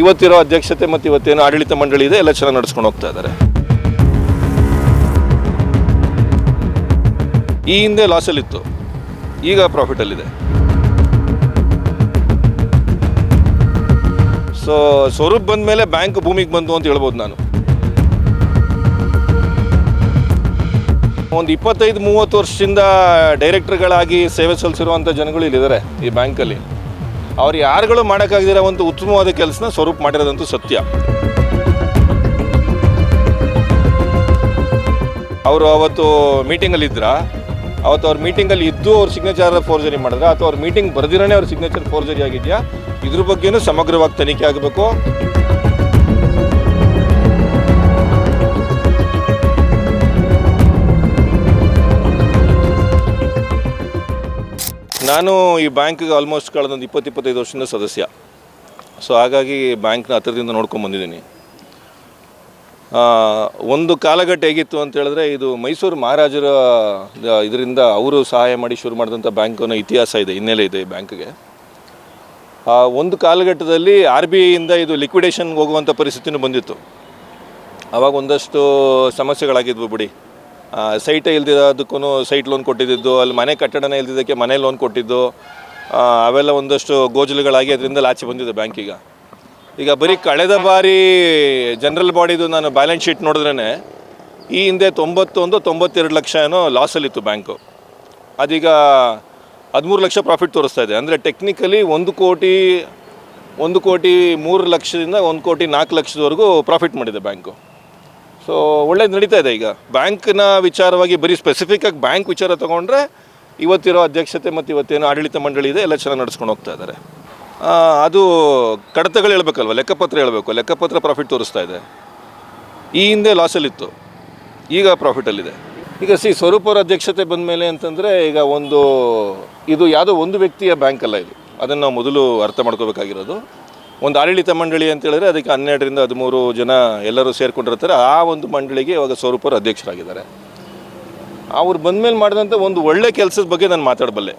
ಇವತ್ತಿರೋ ಅಧ್ಯಕ್ಷತೆ ಮತ್ತು ಇವತ್ತೇನು ಆಡಳಿತ ಮಂಡಳಿ ಇದೆ, ಎಲ್ಲ ಚೆನ್ನಾಗಿ ನಡೆಸ್ಕೊಂಡು ಹೋಗ್ತಾ ಇದ್ದಾರೆ. ಈ ಹಿಂದೆ ಲಾಸಲ್ಲಿತ್ತು ಈಗ ಪ್ರಾಫಿಟಲ್ಲಿದೆ ಸೊ ಸ್ವರೂಪ್ ಬಂದ ಮೇಲೆ ಬ್ಯಾಂಕ್ ಭೂಮಿಗೆ ಬಂತು ಅಂತ ಹೇಳ್ಬೋದು ನಾನು. ಒಂದು ಇಪ್ಪತ್ತೈದು, ಮೂವತ್ತು ವರ್ಷದಿಂದ ಡೈರೆಕ್ಟರ್ಗಳಾಗಿ ಸೇವೆ ಸಲ್ಲಿಸಿರುವಂಥ ಜನಗಳು ಇಲ್ಲಿದ್ದಾರೆ ಈ ಬ್ಯಾಂಕಲ್ಲಿ ಅವ್ರು ಯಾರುಗಳು ಮಾಡೋಕ್ಕಾಗದಿರೋ ಒಂದು ಉತ್ತಮವಾದ ಕೆಲಸನ ಸ್ವರೂಪ ಮಾಡಿರೋದಂತೂ ಸತ್ಯ. ಅವರು ಅವತ್ತು ಮೀಟಿಂಗಲ್ಲಿ ಇದ್ರ ಅವತ್ತು ಅವ್ರ ಮೀಟಿಂಗಲ್ಲಿ ಇದ್ದು ಅವ್ರ ಸಿಗ್ನೇಚರ್ ಫೋರ್ಜರಿ ಮಾಡಿದ್ರೆ? ಅಥವಾ ಅವ್ರ ಮೀಟಿಂಗ್ ಬರೆದಿರೋನೇ ಅವ್ರ ಸಿಗ್ನೇಚರ್ ಫೋರ್ಜರಿ ಆಗಿದೆಯಾ? ಇದ್ರ ಬಗ್ಗೆನೂ ಸಮಗ್ರವಾಗಿ ತನಿಖೆ ಆಗಬೇಕು. ನಾನು ಈ ಬ್ಯಾಂಕ್ಗೆ ಆಲ್ಮೋಸ್ಟ್ ಕಳೆದೊಂದು ಇಪ್ಪತ್ತು ಇಪ್ಪತ್ತೈದು ವರ್ಷದಿಂದ ಸದಸ್ಯ. ಸೊ ಹಾಗಾಗಿ ಬ್ಯಾಂಕ್ನ ಹತ್ತಿರದಿಂದ ನೋಡ್ಕೊಂಡು ಬಂದಿದ್ದೀನಿ. ಒಂದು ಕಾಲಘಟ್ಟ ಹೇಗಿತ್ತು ಅಂತ ಹೇಳಿದ್ರೆ, ಇದು ಮೈಸೂರು ಮಹಾರಾಜರ ಇದರಿಂದ ಅವರು ಸಹಾಯ ಮಾಡಿ ಶುರು ಮಾಡಿದಂಥ ಬ್ಯಾಂಕ್ ಅನ್ನೋ ಇತಿಹಾಸ ಇದೆ, ಹಿನ್ನೆಲೆ ಇದೆ ಈ ಬ್ಯಾಂಕ್ಗೆ. ಒಂದು ಕಾಲಘಟ್ಟದಲ್ಲಿ ಆರ್ ಬಿ ಐಯಿಂದ ಇದು ಲಿಕ್ವಿಡೇಷನ್ಗೆ ಹೋಗುವಂಥ ಪರಿಸ್ಥಿತಿನೂ ಬಂದಿತ್ತು. ಆವಾಗ ಒಂದಷ್ಟು ಸಮಸ್ಯೆಗಳಾಗಿದ್ವು ಬಿಡಿ. ಸೈಟ್ ಇಲ್ದಿರೋದಕ್ಕೂ ಸೈಟ್ ಲೋನ್ ಕೊಟ್ಟಿದ್ದು, ಅಲ್ಲಿ ಮನೆ ಕಟ್ಟಡನೇ ಇಲ್ದಿದ್ದಕ್ಕೆ ಮನೆ ಲೋನ್ ಕೊಟ್ಟಿದ್ದು ಅವೆಲ್ಲ ಒಂದಷ್ಟು ಗೋಜಲುಗಳಾಗಿ ಅದರಿಂದ ಲಾಚಿ ಬಂದಿದೆ ಬ್ಯಾಂಕೀಗ ಈಗ. ಬರೀ ಕಳೆದ ಬಾರಿ ಜನರಲ್ ಬಾಡಿದು ನಾನು ಬ್ಯಾಲೆನ್ಸ್ ಶೀಟ್ ನೋಡಿದ್ರೇ ಈ ಹಿಂದೆ ತೊಂಬತ್ತೊಂದು, ತೊಂಬತ್ತೆರಡು ಲಕ್ಷ ಏನೋ ಲಾಸಲ್ಲಿತ್ತು ಬ್ಯಾಂಕು ಅದೀಗ ಹದಿಮೂರು ಲಕ್ಷ ಪ್ರಾಫಿಟ್ ತೋರಿಸ್ತಾ ಇದೆ. ಅಂದರೆ ಟೆಕ್ನಿಕಲಿ ಒಂದು ಕೋಟಿ ಒಂದು ಕೋಟಿ ಮೂರು ಲಕ್ಷದಿಂದ ಒಂದು ಕೋಟಿ ನಾಲ್ಕು ಲಕ್ಷದವರೆಗೂ ಪ್ರಾಫಿಟ್ ಮಾಡಿದೆ ಬ್ಯಾಂಕು ಸೊ ಒಳ್ಳೇದು ನಡೀತಾ ಇದೆ ಈಗ. ಬ್ಯಾಂಕ್ನ ವಿಚಾರವಾಗಿ ಬರೀ ಸ್ಪೆಸಿಫಿಕ್ಕಾಗಿ ಬ್ಯಾಂಕ್ ವಿಚಾರ ತೊಗೊಂಡ್ರೆ ಇವತ್ತಿರೋ ಅಧ್ಯಕ್ಷತೆ ಮತ್ತು ಇವತ್ತೇನು ಆಡಳಿತ ಮಂಡಳಿ ಇದೆ, ಎಲ್ಲ ಚೆನ್ನಾಗಿ ನಡ್ಸ್ಕೊಂಡು ಹೋಗ್ತಾ ಇದ್ದಾರೆ ಅದು ಕಡತಗಳು ಹೇಳಬೇಕಲ್ವ? ಲೆಕ್ಕಪತ್ರ ಹೇಳಬೇಕು. ಲೆಕ್ಕಪತ್ರ ಪ್ರಾಫಿಟ್ ತೋರಿಸ್ತಾ ಇದೆ. ಈ ಹಿಂದೆ ಲಾಸಲ್ಲಿತ್ತು ಈಗ ಪ್ರಾಫಿಟಲ್ಲಿದೆ ಈಗ ಸಿ ಸ್ವರೂಪರ ಅಧ್ಯಕ್ಷತೆ ಬಂದ ಮೇಲೆ ಅಂತಂದರೆ ಈಗ ಒಂದು, ಇದು ಯಾವುದೋ ಒಂದು ವ್ಯಕ್ತಿಯ ಬ್ಯಾಂಕ್ ಅಲ್ಲ ಇದು. ಅದನ್ನು ನಾವು ಮೊದಲು ಅರ್ಥ ಮಾಡ್ಕೋಬೇಕಾಗಿರೋದು. ಒಂದು ಆಡಳಿತ ಮಂಡಳಿ ಅಂತ ಹೇಳಿದ್ರೆ ಅದಕ್ಕೆ ಹನ್ನೆರಡರಿಂದ ಹದಿಮೂರು ಜನ ಎಲ್ಲರೂ ಸೇರಿಕೊಂಡಿರ್ತಾರೆ. ಆ ಒಂದು ಮಂಡಳಿಗೆ ಇವಾಗ ಸ್ವರೂಪರು ಅಧ್ಯಕ್ಷರಾಗಿದ್ದಾರೆ. ಅವ್ರು ಬಂದಮೇಲೆ ಮಾಡಿದಂಥ ಒಂದು ಒಳ್ಳೆ ಕೆಲಸದ ಬಗ್ಗೆ ನಾನು ಮಾತಾಡಬಲ್ಲೆ.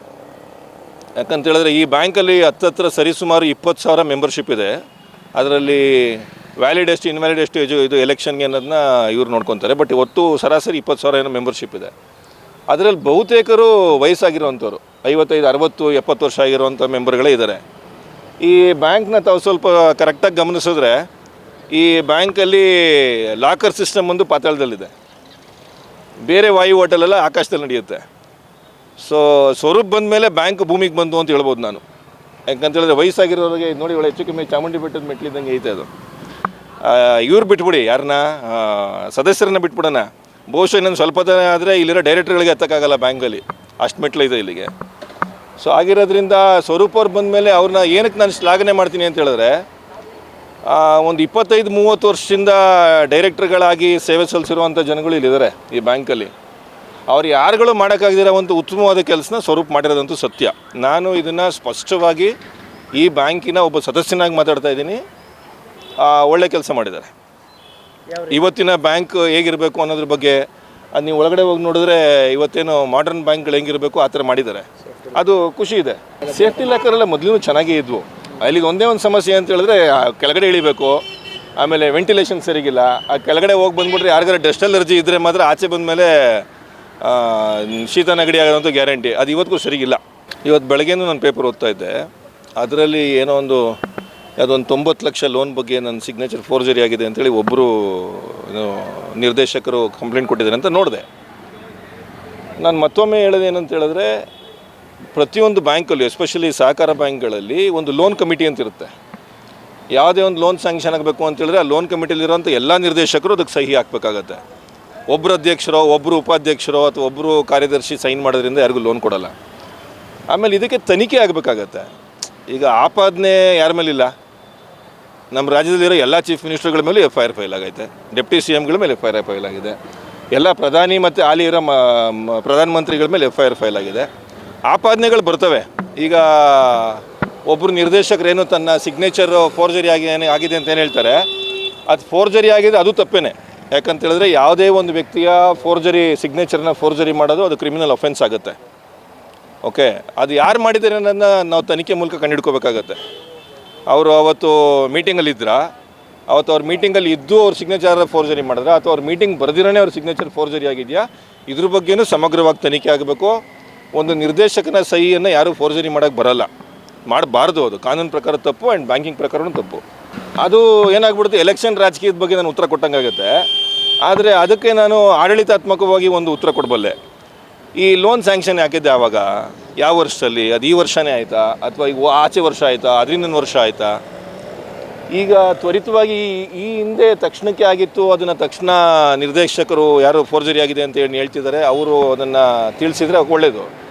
ಯಾಕಂತ ಹೇಳಿದ್ರೆ ಈ ಬ್ಯಾಂಕಲ್ಲಿ ಹತ್ತತ್ರ ಸರಿಸುಮಾರು ಇಪ್ಪತ್ತು ಸಾವಿರ ಮೆಂಬರ್ಶಿಪ್ ಇದೆ. ಅದರಲ್ಲಿ ವ್ಯಾಲಿಡ್ ಎಷ್ಟು, ಇನ್ವ್ಯಾಲಿಡ್ ಎಷ್ಟು ಇದು ಇದು ಎಲೆಕ್ಷನ್ಗೆ ಅನ್ನೋದನ್ನ ಇವ್ರು ನೋಡ್ಕೊತಾರೆ. ಬಟ್ ಇವತ್ತು ಸರಾಸರಿ ಇಪ್ಪತ್ತು ಸಾವಿರ ಏನೋ ಮೆಂಬರ್ಶಿಪ್ ಇದೆ. ಅದರಲ್ಲಿ ಬಹುತೇಕರು ವಯಸ್ಸಾಗಿರುವಂಥವ್ರು, ಐವತ್ತೈದು, ಅರವತ್ತು, ಎಪ್ಪತ್ತು ವರ್ಷ ಆಗಿರುವಂಥ ಮೆಂಬರ್ಗಳೇ ಇದ್ದಾರೆ. ಈ ಬ್ಯಾಂಕ್ನ ತಾವು ಸ್ವಲ್ಪ ಕರೆಕ್ಟಾಗಿ ಗಮನಿಸಿದ್ರೆ ಈ ಬ್ಯಾಂಕಲ್ಲಿ ಲಾಕರ್ ಸಿಸ್ಟಮ್ ಒಂದು ಪಾತಾಳದಲ್ಲಿದೆ. ಬೇರೆ ವಾಯು ಹೋಟೆಲೆಲ್ಲ ಆಕಾಶದಲ್ಲಿ ನಡೆಯುತ್ತೆ. ಸೊ ಸ್ವರೂಪ್ ಬಂದ ಮೇಲೆ ಬ್ಯಾಂಕ್ ಭೂಮಿಗೆ ಬಂತು ಅಂತ ಹೇಳ್ಬೋದು ನಾನು. ಯಾಕಂತ ಹೇಳಿದ್ರೆ ವಯಸ್ಸಾಗಿರೋರಿಗೆ ನೋಡಿ, ಒಳ್ಳೆ ಹೆಚ್ಚು ಕಮ್ಮಿ ಚಾಮುಂಡಿ ಬೆಟ್ಟದ ಮೆಟ್ಲಿದ್ದಂಗೆ ಐತೆ ಅದು. ಇವ್ರು ಬಿಟ್ಬಿಡಿ, ಯಾರನ್ನ? ಸದಸ್ಯರನ್ನ ಬಿಟ್ಬಿಡೋಣ. ಬಹುಶಃ ಇನ್ನೊಂದು ಸ್ವಲ್ಪ ದಿನ ಆದರೆ ಇಲ್ಲಿರೋ ಡೈರೆಕ್ಟ್ರ್ಗಳಿಗೆ ಎತ್ತಕ್ಕಾಗಲ್ಲ ಬ್ಯಾಂಕಲ್ಲಿ. ಅಷ್ಟು ಇದೆ ಇಲ್ಲಿಗೆ. ಸೊ ಆಗಿರೋದ್ರಿಂದ ಸ್ವರೂಪ್ ಅವ್ರು ಬಂದ ಮೇಲೆ ಅವ್ರನ್ನ ಏನಕ್ಕೆ ನಾನು ಶ್ಲಾಘನೆ ಮಾಡ್ತೀನಿ ಅಂತ ಹೇಳಿದ್ರೆ ಒಂದು ಇಪ್ಪತ್ತೈದು ಮೂವತ್ತು ವರ್ಷದಿಂದ ಡೈರೆಕ್ಟರ್ಗಳಾಗಿ ಸೇವೆ ಸಲ್ಲಿಸಿರುವಂಥ ಜನಗಳು ಇಲ್ಲಿದ್ದಾರೆ ಈ ಬ್ಯಾಂಕಲ್ಲಿ. ಅವ್ರು ಯಾರುಗಳು ಮಾಡೋಕ್ಕಾಗದಿರೋ ಒಂದು ಉತ್ತಮವಾದ ಕೆಲಸನ ಸ್ವರೂಪ್ ಮಾಡಿರೋದಂತೂ ಸತ್ಯ. ನಾನು ಇದನ್ನು ಸ್ಪಷ್ಟವಾಗಿ ಈ ಬ್ಯಾಂಕಿನ ಒಬ್ಬ ಸದಸ್ಯನಾಗಿ ಮಾತಾಡ್ತಾ ಇದ್ದೀನಿ. ಒಳ್ಳೆ ಕೆಲಸ ಮಾಡಿದ್ದಾರೆ. ಇವತ್ತಿನ ಬ್ಯಾಂಕ್ ಹೇಗಿರಬೇಕು ಅನ್ನೋದ್ರ ಬಗ್ಗೆ ಅದು ನೀವು ಒಳಗಡೆ ಹೋಗಿ ನೋಡಿದ್ರೆ ಇವತ್ತೇನು ಮಾಡರ್ನ್ ಬ್ಯಾಂಕ್ಗಳು ಹೆಂಗಿರಬೇಕು ಆ ಥರ ಮಾಡಿದ್ದಾರೆ. ಅದು ಖುಷಿ ಇದೆ. ಸೇಫ್ಟಿ ಲಾಕರೆಲ್ಲ ಮೊದಲು ಚೆನ್ನಾಗೇ ಇದ್ವು. ಅಲ್ಲಿಗೆ ಒಂದೇ ಒಂದು ಸಮಸ್ಯೆ ಅಂತ ಹೇಳಿದ್ರೆ ಕೆಳಗಡೆ ಇಳಿಬೇಕು, ಆಮೇಲೆ ವೆಂಟಿಲೇಷನ್ ಸರಿಗಿಲ್ಲ. ಆ ಕೆಳಗಡೆ ಹೋಗಿ ಬಂದ್ಬಿಟ್ರೆ ಯಾರಿಗಾರ ಡಸ್ಟ್ ಅಲರ್ಜಿ ಇದ್ದರೆ ಮಾತ್ರ ಆಚೆ ಬಂದಮೇಲೆ ಶೀತ ನೆಗಡಿ ಆಗೋದಂತೂ ಗ್ಯಾರಂಟಿ ಅದು ಇವತ್ತಿಗೂ ಸರಿಗಿಲ್ಲ. ಇವತ್ತು ಬೆಳಗ್ಗೆನೂ ನಾನು ಪೇಪರ್ ಓದ್ತಾ ಇದ್ದೆ. ಅದರಲ್ಲಿ ಏನೋ ಒಂದು ಯಾವುದೊಂದು ತೊಂಬತ್ತು ಲಕ್ಷ ಲೋನ್ ಬಗ್ಗೆ ನನ್ನ ಸಿಗ್ನೇಚರ್ ಫೋರ್ಜರಿ ಆಗಿದೆ ಅಂತೇಳಿ ಒಬ್ಬರು ನಿರ್ದೇಶಕರು ಕಂಪ್ಲೇಂಟ್ ಕೊಟ್ಟಿದ್ದಾರೆ ಅಂತ ನೋಡಿದೆ. ನಾನು ಮತ್ತೊಮ್ಮೆ ಹೇಳೋದು ಏನಂತ ಹೇಳಿದ್ರೆ, ಪ್ರತಿಯೊಂದು ಬ್ಯಾಂಕಲ್ಲಿ ಎಸ್ಪೆಷಲಿ ಸಹಕಾರ ಬ್ಯಾಂಕ್ಗಳಲ್ಲಿ ಒಂದು ಲೋನ್ ಕಮಿಟಿ ಅಂತ ಇರುತ್ತೆ. ಯಾವುದೇ ಒಂದು ಲೋನ್ ಸ್ಯಾಂಕ್ಷನ್ ಆಗಬೇಕು ಅಂತ ಹೇಳಿದ್ರೆ ಆ ಲೋನ್ ಕಮಿಟಿಲಿರೋಂಥ ಎಲ್ಲ ನಿರ್ದೇಶಕರು ಅದಕ್ಕೆ ಸಹಿ ಹಾಕಬೇಕಾಗತ್ತೆ. ಒಬ್ಬರು ಅಧ್ಯಕ್ಷರೋ ಒಬ್ಬರು ಉಪಾಧ್ಯಕ್ಷರೋ ಅಥವಾ ಒಬ್ಬರು ಕಾರ್ಯದರ್ಶಿ ಸೈನ್ ಮಾಡೋದ್ರಿಂದ ಯಾರಿಗೂ ಲೋನ್ ಕೊಡೋಲ್ಲ. ಆಮೇಲೆ ಇದಕ್ಕೆ ತನಿಖೆ ಆಗಬೇಕಾಗತ್ತೆ. ಈಗ ಆಪಾದನೆ ಯಾರ ಮೇಲಿಲ್ಲ? ನಮ್ಮ ರಾಜ್ಯದಲ್ಲಿರೋ ಎಲ್ಲ ಚೀಫ್ ಮಿನಿಸ್ಟರ್ಗಳ ಮೇಲೆ ಎಫ್ ಐ ಆರ್ ಫೈಲ್ ಆಗೈತೆ. ಡೆಪ್ಟಿ ಸಿ ಎಮ್ಗಳ ಮೇಲೆ ಎಫ್ ಐ ಆರ್ ಫೈಲ್ ಆಗಿದೆ. ಎಲ್ಲ ಪ್ರಧಾನಿ ಮತ್ತು ಆಲಿ ಇರೋ ಪ್ರಧಾನಮಂತ್ರಿಗಳ ಮೇಲೆ ಎಫ್ ಐ ಆರ್ ಫೈಲ್ ಆಗಿದೆ. ಆಪಾದನೆಗಳು ಬರ್ತವೆ. ಈಗ ಒಬ್ಬರು ನಿರ್ದೇಶಕರೇನು ತನ್ನ ಸಿಗ್ನೇಚರ್ ಫೋರ್ಜರಿ ಆಗಿ ಆಗಿದೆ ಅಂತ ಏನು ಹೇಳ್ತಾರೆ? ಅದು ಫೋರ್ಜರಿ ಆಗಿದೆ, ಅದು ತಪ್ಪೇನೆ. ಯಾಕಂತೇಳಿದ್ರೆ ಯಾವುದೇ ಒಂದು ವ್ಯಕ್ತಿಯ ಫೋರ್ಜರಿ ಸಿಗ್ನೇಚರ್ನ ಫೋರ್ಜರಿ ಮಾಡೋದು ಅದು ಕ್ರಿಮಿನಲ್ ಅಫೆನ್ಸ್ ಆಗುತ್ತೆ. ಓಕೆ ಅದು ಯಾರು ಮಾಡಿದ್ದಾರೆ ಅನ್ನೋದನ್ನ ನಾವು ತನಿಖೆ ಮೂಲಕ ಕಂಡುಹಿಡ್ಕೋಬೇಕಾಗತ್ತೆ. ಅವರು ಅವತ್ತು ಮೀಟಿಂಗಲ್ಲಿ ಇದ್ರಾ? ಅವತ್ತು ಅವ್ರ ಮೀಟಿಂಗಲ್ಲಿ ಇದ್ದು ಅವ್ರ ಸಿಗ್ನೇಚರ್ ಫೋರ್ಜರಿ ಮಾಡಿದ್ರೆ? ಅಥವಾ ಅವ್ರ ಮೀಟಿಂಗ್ ಬರೆದಿರೋನೇ ಅವ್ರ ಸಿಗ್ನೇಚರ್ ಫೋರ್ಜರಿ ಆಗಿದೆಯಾ? ಇದ್ರ ಬಗ್ಗೆನೂ ಸಮಗ್ರವಾಗಿ ತನಿಖೆ ಆಗಬೇಕು. ಒಂದು ನಿರ್ದೇಶಕನ ಸಹಿಯನ್ನು ಯಾರೂ ಫೋರ್ಜರಿ ಮಾಡೋಕ್ಕೆ ಬರಲ್ಲ. ಮಾಡಬಾರ್ದು ಅದು. ಕಾನೂನು ಪ್ರಕಾರ ತಪ್ಪು ಆ್ಯಂಡ್ ಬ್ಯಾಂಕಿಂಗ್ ಪ್ರಕಾರನೂ ತಪ್ಪು. ಅದು ಏನಾಗ್ಬಿಡುತ್ತೆ? ಎಲೆಕ್ಷನ್ ರಾಜಕೀಯದ ಬಗ್ಗೆ ನಾನು ಉತ್ತರ ಕೊಟ್ಟಂಗಾಗುತ್ತೆ. ಆದರೆ ಅದಕ್ಕೆ ನಾನು ಆಡಳಿತಾತ್ಮಕವಾಗಿ ಒಂದು ಉತ್ತರ ಕೊಡಬಲ್ಲೆ. ಈ ಲೋನ್ ಸ್ಯಾಂಕ್ಷನ್ ಹಾಕಿದ್ದೆ ಆವಾಗ ಯಾವ ವರ್ಷದಲ್ಲಿ? ಅದು ಈ ವರ್ಷನೇ ಆಯಿತಾ? ಅಥವಾ ಈಗ ಆಚೆ ವರ್ಷ ಆಯಿತಾ? ಅದರಿಂದ ವರ್ಷ ಆಯಿತಾ? ಈಗ ತ್ವರಿತವಾಗಿ ಈ- ಹಿಂದೆ ತಕ್ಷಣಕ್ಕೆ ಆಗಿತ್ತು. ಅದನ್ನು ತಕ್ಷಣ ನಿರ್ದೇಶಕರು ಯಾರು ಫೋರ್ಜರಿ ಆಗಿದೆ ಅಂತ ಹೇಳಿ ಹೇಳ್ತಿದ್ದಾರೆ. ಅವರು ಅದನ್ನು ತಿಳಿಸಿದರೆ ಒಳ್ಳೆಯದು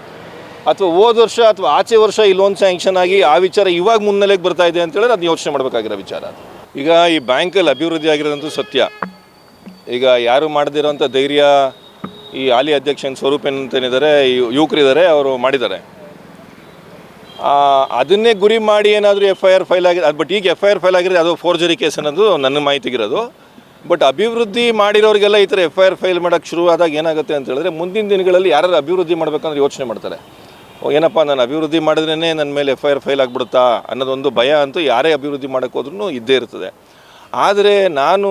ಅಥವಾ ಹೋದ ವರ್ಷ ಅಥವಾ ಆಚೆ ವರ್ಷ ಈ ಲೋನ್ ಸ್ಯಾಂಕ್ಷನ್ ಆಗಿ ಆ ವಿಚಾರ ಇವಾಗ ಮುನ್ನೆಲೆಗೆ ಬರ್ತಾ ಇದೆ ಅಂತ ಹೇಳಿದ್ರೆ ಅದು ಯೋಚನೆ ಮಾಡಬೇಕಾಗಿರೋ ವಿಚಾರ ಈಗ ಈ ಬ್ಯಾಂಕಲ್ಲಿ ಅಭಿವೃದ್ಧಿ ಆಗಿರೋದಂತೂ ಸತ್ಯ. ಈಗ ಯಾರು ಮಾಡದಿರೋಂಥ ಧೈರ್ಯ ಈ ಹಾಲಿ ಅಧ್ಯಕ್ಷನ ಸ್ವರೂಪ್ ಏನಂತೇನಿದ್ದಾರೆ ಯುವಕರಿದ್ದಾರೆ, ಅವರು ಮಾಡಿದ್ದಾರೆ. ಅದನ್ನೇ ಗುರಿ ಮಾಡಿ ಏನಾದರೂ ಎಫ್ ಐ ಆರ್ ಫೈಲ್ ಆಗಿದೆ ಬಟ್ ಈಗ ಎಫ್ ಐ ಆರ್ ಫೈಲ್ ಆಗಿರೋದು ಅದು ಫೋರ್ಜರಿ ಕೇಸ್ ಅನ್ನೋದು ನನ್ನ ಮಾಹಿತಿಗಿರೋದು ಬಟ್ ಅಭಿವೃದ್ಧಿ ಮಾಡಿರೋರಿಗೆಲ್ಲ ಈ ಥರ ಎಫ್ ಐ ಆರ್ ಫೈಲ್ ಮಾಡೋಕ್ಕೆ ಶುರು ಆದಾಗ ಏನಾಗುತ್ತೆ ಅಂತ ಹೇಳಿದ್ರೆ, ಮುಂದಿನ ದಿನಗಳಲ್ಲಿ ಯಾರು ಅಭಿವೃದ್ಧಿ ಮಾಡಬೇಕಂದ್ರೆ ಯೋಚನೆ ಮಾಡ್ತಾರೆ. ಏನಪ್ಪ, ನಾನು ಅಭಿವೃದ್ಧಿ ಮಾಡಿದ್ರೇ ನನ್ನ ಮೇಲೆ ಎಫ್ ಐ ಆರ್ ಫೈಲ್ ಆಗಿಬಿಡುತ್ತಾ ಅನ್ನೋದೊಂದು ಭಯ ಅಂತೂ ಯಾರೇ ಅಭಿವೃದ್ಧಿ ಮಾಡೋಕ್ಕೆ ಹೋದ್ರೂ ಇದ್ದೇ ಇರ್ತದೆ. ಆದರೆ ನಾನು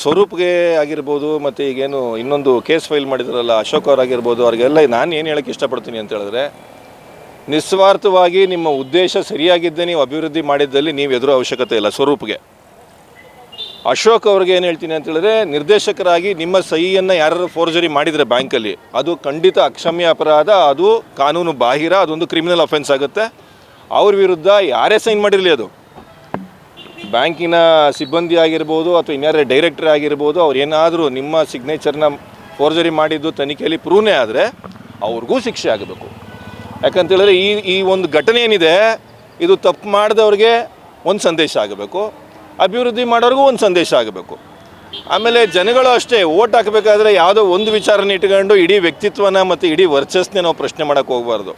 ಸ್ವರೂಪ್ಗೆ ಆಗಿರ್ಬೋದು ಮತ್ತು ಈಗೇನು ಇನ್ನೊಂದು ಕೇಸ್ ಫೈಲ್ ಮಾಡಿದ್ರಲ್ಲ, ಅಶೋಕ್ ಅವರಾಗಿರ್ಬೋದು, ಅವ್ರಿಗೆಲ್ಲ ನಾನು ಏನು ಹೇಳಕ್ಕೆ ಇಷ್ಟಪಡ್ತೀನಿ ಅಂತ ಹೇಳಿದ್ರೆ, ನಿಸ್ವಾರ್ಥವಾಗಿ ನಿಮ್ಮ ಉದ್ದೇಶ ಸರಿಯಾಗಿದ್ದೇ ನೀವು ಅಭಿವೃದ್ಧಿ ಮಾಡಿದ್ದಲ್ಲಿ ನೀವು ಎದುರು ಅವಶ್ಯಕತೆ ಇಲ್ಲ ಸ್ವರೂಪ್ಗೆ. ಅಶೋಕ್ ಅವ್ರಿಗೆ ಏನು ಹೇಳ್ತೀನಿ ಅಂತ ಹೇಳಿದ್ರೆ, ನಿರ್ದೇಶಕರಾಗಿ ನಿಮ್ಮ ಸಹಿಯನ್ನು ಯಾರು ಫೋರ್ಜರಿ ಮಾಡಿದರೆ ಬ್ಯಾಂಕಲ್ಲಿ, ಅದು ಖಂಡಿತ ಅಕ್ಷಮ್ಯ ಅಪರಾಧ, ಅದು ಕಾನೂನು ಬಾಹಿರ, ಅದೊಂದು ಕ್ರಿಮಿನಲ್ ಅಫೆನ್ಸ್ ಆಗುತ್ತೆ. ಅವ್ರ ವಿರುದ್ಧ ಯಾರೇ ಸೈನ್ ಮಾಡಿರಲಿ ಅದು. ಬ್ಯಾಂಕಿನ ಸಿಬ್ಬಂದಿ ಆಗಿರ್ಬೋದು ಅಥವಾ ಇನ್ಯಾರೇ ಡೈರೆಕ್ಟರ್ ಆಗಿರ್ಬೋದು ಅವ್ರು ಏನಾದರೂ ನಿಮ್ಮ ಸಿಗ್ನೇಚರ್ನ ಫೋರ್ಜರಿ ಮಾಡಿದ್ದು ತನಿಖೆಯಲ್ಲಿ ಪ್ರೂವ್ನೇ ಆದರೆ ಅವ್ರಿಗೂ ಶಿಕ್ಷೆ ಆಗಬೇಕು. ಯಾಕಂತ ಹೇಳಿದ್ರೆ ಈ ಈ ಒಂದು ಘಟನೆ ಏನಿದೆ, ಇದು ತಪ್ಪು ಮಾಡಿದವ್ರಿಗೆ ಒಂದು ಸಂದೇಶ ಆಗಬೇಕು, ಅಭಿವೃದ್ಧಿ ಮಾಡೋರಿಗೂ ಒಂದು ಸಂದೇಶ ಆಗಬೇಕು. ಆಮೇಲೆ ಜನಗಳು ಅಷ್ಟೇ, ಓಟ್ ಹಾಕಬೇಕಾದ್ರೆ ಯಾವುದೋ ಒಂದು ವಿಚಾರನ ಇಟ್ಕೊಂಡು ಇಡೀ ವ್ಯಕ್ತಿತ್ವನ ಮತ್ತು ಇಡೀ ವರ್ಚಸ್ನೇ ನಾವು ಪ್ರಶ್ನೆ ಮಾಡೋಕ್ಕೆ ಹೋಗಬಾರ್ದು.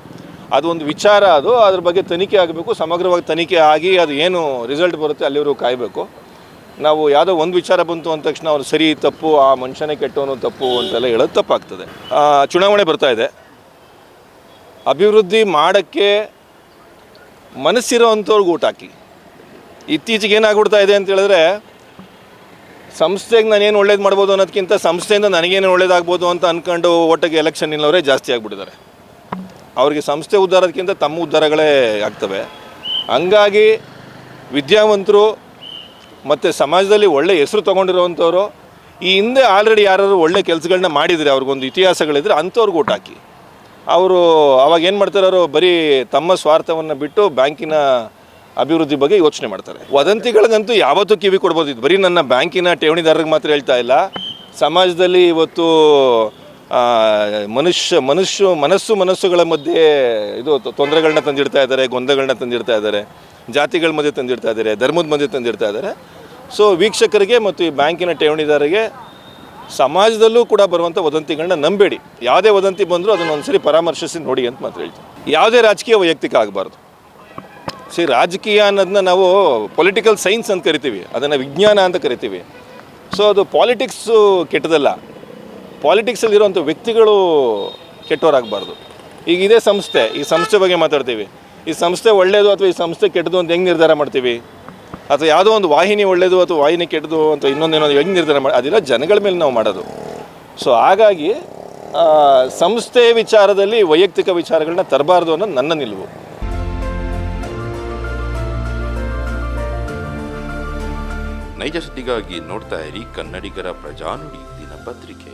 ಅದೊಂದು ವಿಚಾರ ಅದು. ಅದ್ರ ಬಗ್ಗೆ ತನಿಖೆ ಆಗಬೇಕು. ಸಮಗ್ರವಾಗಿ ತನಿಖೆ ಆಗಿ ಅದು ಏನು ರಿಸಲ್ಟ್ ಬರುತ್ತೆ ಅಲ್ಲಿವರೆಗೂ ಕಾಯಬೇಕು. ನಾವು ಯಾವುದೋ ಒಂದು ವಿಚಾರ ಬಂತು ಅಂದ ತಕ್ಷಣ ಅವ್ರು ಸರಿ, ತಪ್ಪು, ಆ ಮನುಷ್ಯನೇ ಕೆಟ್ಟವನು, ತಪ್ಪು ಅಂತೆಲ್ಲ ಹೇಳೋದು ತಪ್ಪಾಗ್ತದೆ. ಚುನಾವಣೆ ಬರ್ತಾ ಇದೆ. ಅಭಿವೃದ್ಧಿ ಮಾಡೋಕ್ಕೆ ಮನಸ್ಸಿರೋ ಅಂಥವ್ರಿಗೆ ಊಟ ಹಾಕಿ. ಇತ್ತೀಚೆಗೆ ಏನಾಗ್ಬಿಡ್ತಾ ಇದೆ ಅಂತ ಹೇಳಿದ್ರೆ, ಸಂಸ್ಥೆಗೆ ನಾನೇನು ಒಳ್ಳೇದು ಮಾಡ್ಬೋದು ಅನ್ನೋದಕ್ಕಿಂತ ಸಂಸ್ಥೆಯಿಂದ ನನಗೇನು ಒಳ್ಳೇದಾಗ್ಬೋದು ಅಂತ ಅಂದ್ಕೊಂಡು ಒಟ್ಟಿಗೆ ಎಲೆಕ್ಷನ್ ನಿಲ್ಲೋರೇ ಜಾಸ್ತಿ ಆಗಿಬಿಟ್ಟಿದ್ದಾರೆ. ಅವ್ರಿಗೆ ಸಂಸ್ಥೆ ಉದ್ಧಾರಕ್ಕಿಂತ ತಮ್ಮ ಉದ್ಧಾರಗಳೇ ಆಗ್ತವೆ. ಹಂಗಾಗಿ ವಿದ್ಯಾವಂತರು ಮತ್ತು ಸಮಾಜದಲ್ಲಿ ಒಳ್ಳೆ ಹೆಸರು ತೊಗೊಂಡಿರೋವಂಥವ್ರು ಈ ಹಿಂದೆ ಆಲ್ರೆಡಿ ಯಾರಾದ್ರು ಒಳ್ಳೆ ಕೆಲಸಗಳನ್ನ ಮಾಡಿದರೆ ಅವ್ರಿಗೊಂದು ಇತಿಹಾಸಗಳಿದ್ರೆ ಅಂಥವ್ರಿಗೆ ಊಟ ಹಾಕಿ. ಅವರು ಅವಾಗ ಏನು ಮಾಡ್ತಾರೋ ಬರೀ ತಮ್ಮ ಸ್ವಾರ್ಥವನ್ನು ಬಿಟ್ಟು ಬ್ಯಾಂಕಿನ ಅಭಿವೃದ್ಧಿ ಬಗ್ಗೆ ಯೋಚನೆ ಮಾಡ್ತಾರೆ. ವದಂತಿಗಳಿಗಂತೂ ಯಾವತ್ತೂ ಕಿವಿ ಕೊಡ್ಬೋದು ಇದು ಬರೀ ನನ್ನ ಬ್ಯಾಂಕಿನ ಠೇವಣಿದಾರರಿಗೆ ಮಾತ್ರ ಹೇಳ್ತಾ ಇಲ್ಲ. ಸಮಾಜದಲ್ಲಿ ಇವತ್ತು ಮನುಷ್ಯ ಮನುಷ್ಯ, ಮನಸ್ಸು ಮನಸ್ಸುಗಳ ಮಧ್ಯೆ ಇದು ತೊಂದರೆಗಳನ್ನ ತಂದಿಡ್ತಾ ಇದ್ದಾರೆ ಗೊಂದಲಗಳನ್ನ ತಂದಿಡ್ತಾ ಇದ್ದಾರೆ, ಜಾತಿಗಳ ಮಧ್ಯೆ ತಂದಿಡ್ತಾ ಇದ್ದಾರೆ, ಧರ್ಮದ ಮಧ್ಯೆ ತಂದಿಡ್ತಾ ಇದ್ದಾರೆ. ಸೊ ವೀಕ್ಷಕರಿಗೆ ಮತ್ತು ಈ ಬ್ಯಾಂಕಿನ ಠೇವಣಿದಾರರಿಗೆ ಸಮಾಜದಲ್ಲೂ ಕೂಡ ಬರುವಂಥ ವದಂತಿಗಳನ್ನ ನಂಬೇಡಿ. ಯಾವುದೇ ವದಂತಿ ಬಂದರೂ ಅದನ್ನು ಒಂದ್ಸರಿ ಪರಾಮರ್ಶಿಸಿ ನೋಡಿ ಅಂತ ಮಾತ್ರ ಹೇಳ್ತೀನಿ. ಯಾವುದೇ ರಾಜಕೀಯ ವೈಯಕ್ತಿಕ ಆಗಬಾರ್ದು. ಸಿ ರಾಜಕೀಯ ಅನ್ನೋದನ್ನ ನಾವು ಪೊಲಿಟಿಕಲ್ ಸೈನ್ಸ್ ಅಂತ ಕರಿತೀವಿ. ಅದನ್ನು ವಿಜ್ಞಾನ ಅಂತ ಕರಿತೀವಿ. ಸೊ ಅದು ಪಾಲಿಟಿಕ್ಸು ಕೆಟ್ಟದಲ್ಲ. ಪಾಲಿಟಿಕ್ಸಲ್ಲಿರುವಂಥ ವ್ಯಕ್ತಿಗಳು ಕೆಟ್ಟವರಾಗಬಾರ್ದು. ಈಗ ಇದೇ ಸಂಸ್ಥೆ, ಈ ಸಂಸ್ಥೆ ಬಗ್ಗೆ ಮಾತಾಡ್ತೀವಿ. ಈ ಸಂಸ್ಥೆ ಒಳ್ಳೆಯದು ಅಥವಾ ಈ ಸಂಸ್ಥೆ ಕೆಟ್ಟದು ಅಂತ ಹೆಂಗೆ ನಿರ್ಧಾರ ಮಾಡ್ತೀವಿ? ಅಥವಾ ಯಾವುದೋ ಒಂದು ವಾಹಿನಿ ಒಳ್ಳೆಯದು ಅಥವಾ ವಾಹಿನಿ ಕೆಟ್ಟದು ಅಂತ ಇನ್ನೊಂದೇನೋ ಹೆಂಗೆ ನಿರ್ಧಾರ ಮಾಡಿ, ಅದೆಲ್ಲ, ಜನಗಳ ಮೇಲೆ ನಾವು ಮಾಡೋದು. ಸೊ ಹಾಗಾಗಿ ಸಂಸ್ಥೆ ವಿಚಾರದಲ್ಲಿ ವೈಯಕ್ತಿಕ ವಿಚಾರಗಳನ್ನ ತರಬಾರ್ದು ಅನ್ನೋದು ನನ್ನ ನಿಲುವು. ನೈಜ ಸುದ್ದಿಗಾಗಿ ನೋಡ್ತಾ ಇರಿ ಕನ್ನಡಿಗರ ಪ್ರಜಾನುಡಿ ದಿನಪತ್ರಿಕೆ.